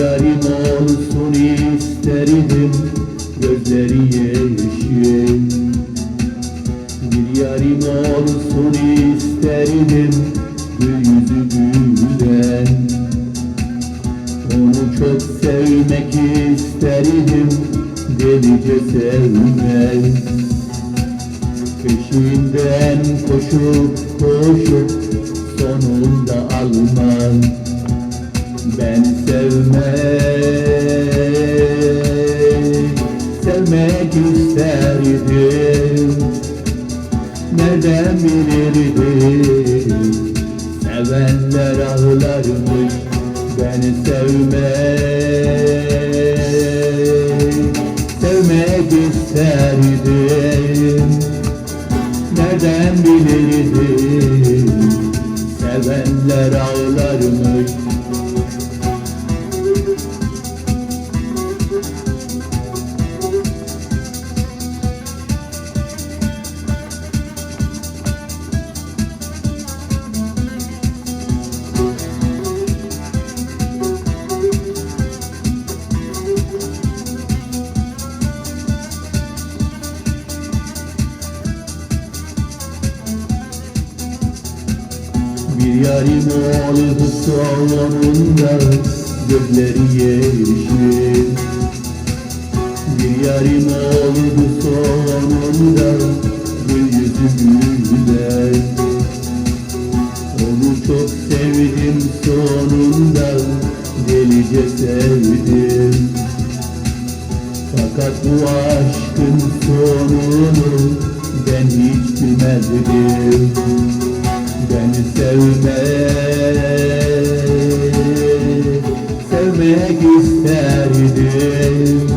yarim olsun isterdim Gözleri yeşil. Bir yarim olsun isterdim Gül yüzü gülen Onu çok sevmek isterdim Delice sevmek Peşinden koşup koşup Sonunda almak ben sevmek, sevmek isterdim. Nereden bilirdim, sevenler ağlarmış Ben sevmek, sevmek isterdim. Nereden bilirdim, yarim oldu sonunda Gözleri yeşil. Bir yarim oldu sonunda Gül yüzü güler Onu çok sevdim sonunda Delice sevdim. Fakat bu aşkın sonunu Ben hiç bilmezdim beni sevmek, sevmek isterdim.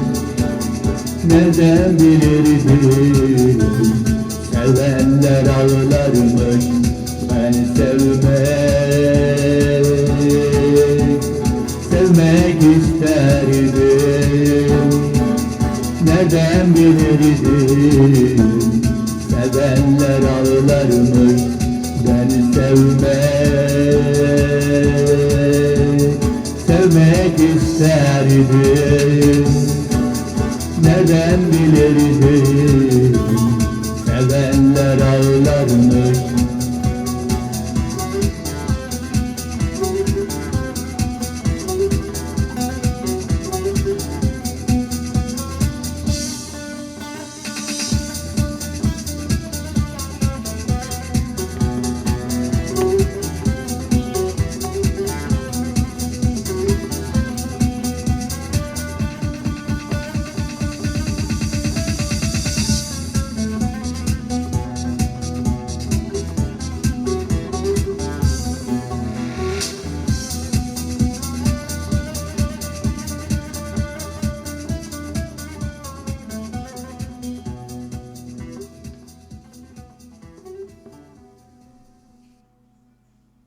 Nereden bilirdim, sevenler ağlarmış Ben sevmek, sevmek isterdim. Nereden bilirdim, sevenler ağlarmış ben sevmek, sevmek isterdim. Neden bilirdim,